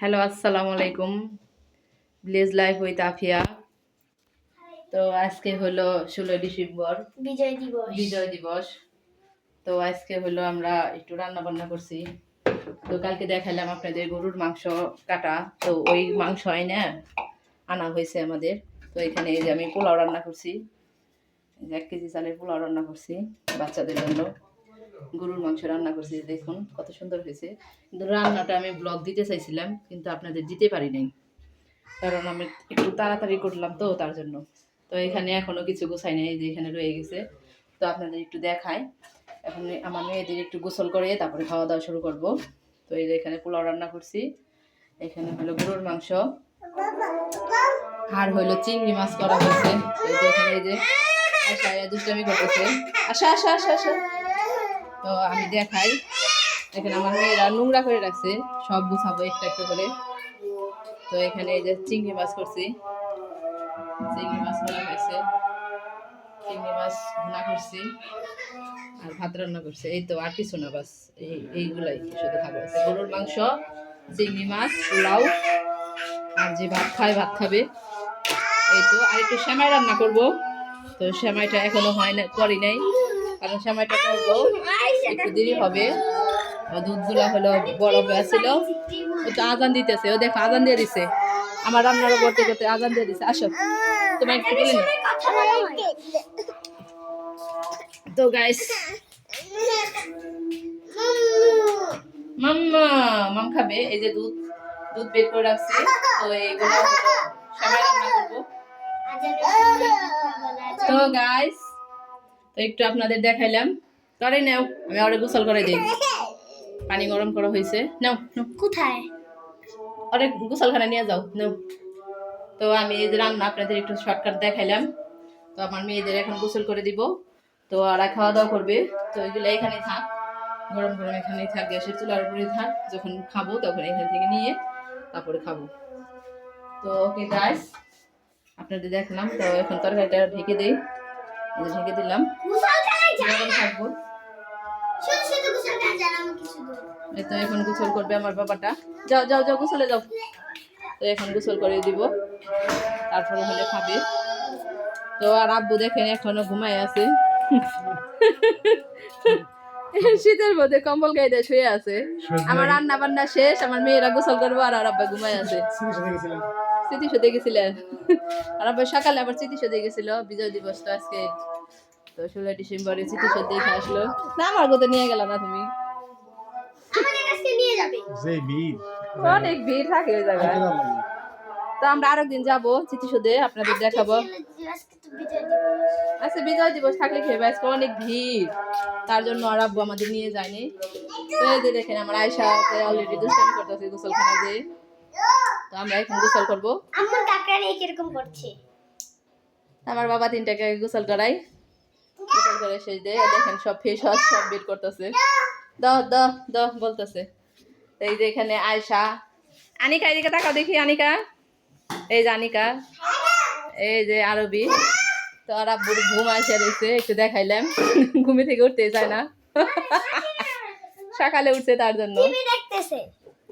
Hello আসসালামু আলাইকুম village life with Afia তো আজকে হলো ষোলোই ডিসেম্বর। বিজয় দিবস। বিজয় দিবস। তো আজকে হলো আমরা একটু রান্না বান্না করছি। তো কালকে দেখালাম আপনাদের গরুর মাংস কাটা। তো ওই মাংস হয় না আনা হয়েছে আমাদের। তো এখানে এই যে আমি পোলাও রান্না করছি। এই এক কেজি চালের পোলাও রান্না করছি বাচ্চাদের জন্য। গরুর মাংস রান্না করছি, দেখুন কত সুন্দর হয়েছে। কিন্তু রান্নাটা আমি ব্লগ দিতে চাইছিলাম, কিন্তু আপনাদের দিতে পারি নাই। কারণ আমি একটু তাড়াতাড়ি করলাম তো তার জন্য। তো এখানে এখনও কিছু গোছাই নেই যে এখানে রয়ে গেছে। তো আপনাদের একটু দেখাই। এখন আমার মেয়েদের একটু গোসল করে, তারপরে খাওয়া দাওয়া শুরু করব। তো এই যে এখানে পোলাও রান্না করছি। এখানে হলো গরুর মাংস। আর হলো চিংড়ি মাছ করা হয়েছে। এই যে এখানে এই যে, আশা দুষ্টামি করতেছে। আশা আশা আশা আশা তো আমি দেখাই। এখানে আমার মেয়েরা নোংরা করে রাখছে, সব গুছাবো একটা একটা করে। তো এখানে এই যে চিংড়ি মাছ করছি। চিংড়ি মাছ করা হয়েছে। চিংড়ি মাছ ভুনা করছি আর ভাত রান্না করছে। এই তো আর কিছু না, বাস এই, এইগুলাই শুধু খাব আছে গরুর মাংস, চিংড়ি মাছ, পোলাও, আর যে ভাত খায় ভাত খাবে। এই তো আর একটু সেমাই রান্না করব। তো সেমাইটা এখনও হয় না, করি নাই। কারণ সময়টা করব একটু দেরি হবে। আর দুধগুলা হলো বরফ ছিল ও তো আজান দিতেছে। ও দেখো, আজান দিয়ে দিছে। আমার রান্নার করতে করতে আজান দিয়ে দিছে। আসো তোমার একটু বলে তো গাইস মাম্মা, মাম খাবে? এই যে দুধ দুধ বের করে রাখছি। তো এইগুলো সবাই রান্না করব। তো গাইস তো একটু আপনাদের দেখাইলাম। করে নাও আমি আরে গোসল করে দিই। পানি গরম করা হয়েছে। নাও নাও। কোথায়? আরে গোসলখানা নিয়ে যাও। নাও। তো আমি এই যে রান্না আপনাদের একটু শর্টকাট দেখাইলাম। তো আমার মেয়েদের এখন গোসল করে দিব। তো ওরা খাওয়া দাওয়া করবে। তো এগুলো এখানেই থাক। গরম গরম এখানেই থাক। গ্যাসের চুলার উপরে থাক। যখন খাব তখন এখান থেকে নিয়ে তারপরে খাব। তো ওকে গাইস আপনাদের দেখলাম। তো এখন তরকারিটা ঢেকে দিই। ঢেকে দিলাম। থাকব। এই তো এখন গোসল করবে আমার বাবাটা। যাও যাও যাও গোসলে যাও। তো এখন গোসল করে দিব। তারপরে হলে খাবে। তো আর আব্বু দেখেন এখনও ঘুমায় আছে। শীতের মধ্যে কম্বল গাইতে শুয়ে আছে। আমার রান্না বান্না শেষ আমার মেয়েরা গোসল করব আর আর আব্বা ঘুমায় আছে। স্মৃতিসৌধে গেছিলেন আর আব্বা সকালে আবার স্মৃতিসৌধে গেছিল বিজয় দিবস তো আজকে। তো ষোলো ডিসেম্বরে স্মৃতিসৌধ দেখে আসলো। না আমার কোথাও নিয়ে গেল না তুমি? অনেক ভিড় থাকে ওই জায়গায়। তো আমরা আরেকদিন যাব স্মৃতিসৌধে আপনাদের দেখাবো। আজকে বিজয় দিবস। আচ্ছা বিজয় দিবস থাকলে খেয়ে আজকে অনেক ভিড়। তার জন্য আর আব্বু আমাদের নিয়ে যায়নি। তো এই যে দেখেন আমার আয়সা অলরেডি দুষ্টামি করতেছে গোসলখানা যে তো আমরা এখন গোসল করব। আমার কাকারা এই কীরকম করছে? আমার বাবা তিনটাকে গোসল করাই গোসল করে শেষ দিয়ে। দেখেন সব ফেস ওয়াশ সব বের করতেছে। দ দ দ বলতেছে। এই যে এখানে আয়শা। আনিকা এদিকে তাকাও দেখি আনিকা। এই যে আনিকা। এই যে আরবি। তো আর বুড়ো ঘুম আসে রয়েছে একটু দেখাইলাম। ঘুমি থেকে উঠতে চায় না। সকালে উঠছে তার জন্য। টিভি দেখতেছে।